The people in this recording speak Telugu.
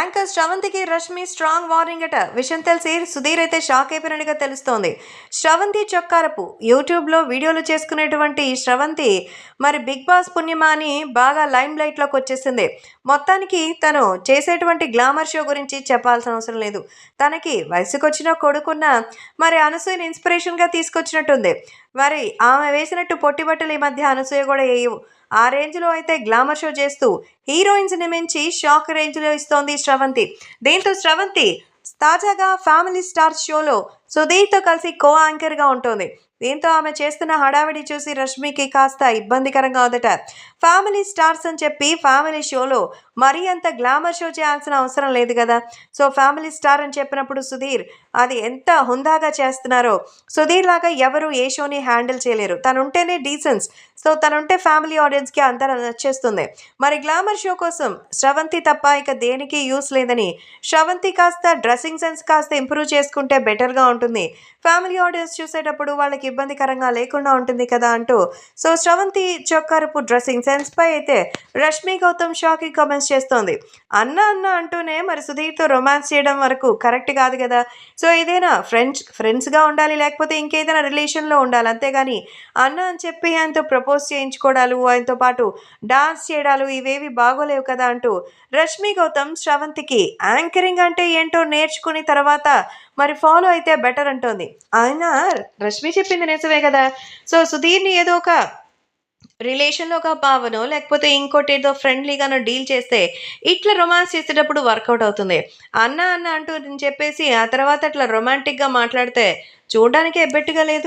యాంకర్ శ్రవంతికి రష్మి స్ట్రాంగ్ వార్నింగ్ అట. విషయం తెలిసి సుధీర్ అయితే షాక్ అయిపోయినట్టుగా తెలుస్తోంది. శ్రవంతి చొక్కారపు. యూట్యూబ్లో వీడియోలు చేసుకునేటువంటి శ్రవంతి మరి బిగ్ బాస్ పుణ్యమా అని బాగా లైమ్ లైట్లోకి వచ్చేసింది. మొత్తానికి తను చేసేటువంటి గ్లామర్ షో గురించి చెప్పాల్సిన అవసరం లేదు. తనకి వయసుకొచ్చిన కొడుకున్న మరి అనసూయని ఇన్స్పిరేషన్గా తీసుకొచ్చినట్టుంది. మరి ఆమె వేసినట్టు పొట్టి బట్టలు ఈ మధ్య అనసూయ కూడా వేయవు ఆ రేంజ్లో అయితే గ్లామర్ షో చేస్తూ హీరోయిన్స్ని మించి షాక్ రేంజ్లో ఇస్తోంది శ్రవంతి. దీంతో శ్రవంతి తాజాగా ఫ్యామిలీ స్టార్ షోలో సుధీర్తో కలిసి కో యాంకర్గా ఉంటుంది. దీంతో ఆమె చేస్తున్న హడావిడి చూసి రష్మికి కాస్త ఇబ్బందికరంగా ఉందట. ఫ్యామిలీ స్టార్స్ అని చెప్పి ఫ్యామిలీ షోలో మరీ అంత గ్లామర్ షో చేయాల్సిన అవసరం లేదు కదా. సో ఫ్యామిలీ స్టార్ అని చెప్పినప్పుడు సుధీర్ అది ఎంత హుందాగా చేస్తున్నారో. సుధీర్ లాగా ఎవరు ఏ షోని హ్యాండిల్ చేయలేరు. తను ఉంటేనే డీసెన్స్ సో తనుంటే ఫ్యామిలీ ఆడియన్స్కి అంతా నచ్చేస్తుంది. మరి గ్లామర్ షో కోసం శ్రవంతి తప్ప ఇక దేనికి యూస్ లేదని శ్రవంతి కాస్త డ్రెస్సింగ్ సెన్స్ కాస్త ఇంప్రూవ్ చేసుకుంటే బెటర్గా ఉంటుంది ఉంటుంది. ఫ్యామిలీ ఆర్డర్స్ చూసేటప్పుడు వాళ్ళకి ఇబ్బందికరంగా లేకుండా ఉంటుంది కదా అంటూ. సో శ్రవంతి చొక్కరపు డ్రెస్సింగ్ సెన్స్పై అయితే రష్మి గౌతమ్ షాకింగ్ కామెంట్స్ చేస్తోంది. అన్న అన్న అంటూనే మరి సుధీర్తో రొమాన్స్ చేయడం వరకు కరెక్ట్ కాదు కదా. సో ఏదైనా ఫ్రెండ్స్ ఫ్రెండ్స్గా ఉండాలి లేకపోతే ఇంకేదైనా రిలేషన్లో ఉండాలి. అంతేగాని అన్న అని చెప్పి ఆయనతో ప్రపోజ్ చేయించుకోవడాలు ఆయనతో పాటు డాన్స్ చేయడాలు ఇవేవి బాగోలేవు కదా అంటూ రష్మి గౌతమ్ శ్రవంతికి యాంకరింగ్ అంటే ఏంటో నేర్చుకుని తర్వాత మరి ఫాలో అయితే బెటర్ అంటోంది. ఆయన రష్మి చెప్పింది నిజమే కదా. సో సుధీర్ని ఏదో ఒక రిలేషన్లో ఒక భావనో లేకపోతే ఇంకోటి ఏదో ఫ్రెండ్లీగానో డీల్ చేస్తే ఇట్లా రొమాన్స్ చేసేటప్పుడు వర్కౌట్ అవుతుంది. అన్న అన్న అంటూ చెప్పేసి ఆ తర్వాత అట్లా రొమాంటిక్గా మాట్లాడితే చూడడానికి ఎబ్బెట్టుగా లేదు.